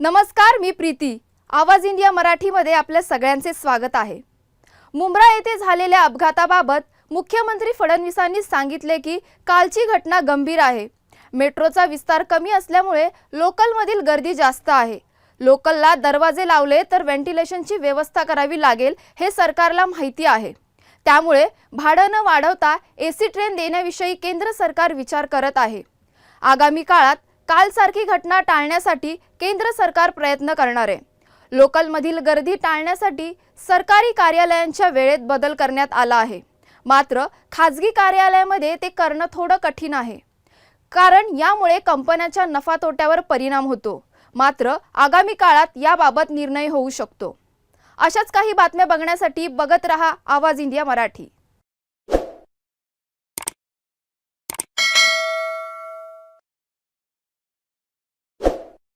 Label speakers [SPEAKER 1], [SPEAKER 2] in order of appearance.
[SPEAKER 1] नमस्कार मी प्रीती. आवाज इंडिया मराठीमध्ये आपल्या सगळ्यांचे स्वागत आहे. मुंब्रा येथे झालेल्या अपघाताबाबत मुख्यमंत्री फडणवीसांनी सांगितले की कालची घटना गंभीर आहे. मेट्रोचा विस्तार कमी असल्यामुळे लोकलमधील गर्दी जास्त आहे. लोकलला दरवाजे लावले तर व्हेंटिलेशनची व्यवस्था करावी लागेल हे सरकारला माहिती आहे. त्यामुळे भाडं न वाढवता ए सी ट्रेन देण्याविषयी केंद्र सरकार विचार करत आहे. आगामी काळात कालसारखी घटना टाळण्यासाठी केंद्र सरकार प्रयत्न करणार. आहे लोकलमधील गर्दी टाळण्यासाठी सरकारी कार्यालयांच्या वेळेत बदल करण्यात आला आहे. मात्र खाजगी कार्यालयामध्ये ते करणं थोडं कठीण आहे. कारण यामुळे कंपन्यांच्या नफा तोट्यावर परिणाम होतो. मात्र आगामी काळात याबाबत निर्णय होऊ शकतो. अशाच काही बातम्या बघण्यासाठी बघत रहा आवाज इंडिया मराठी.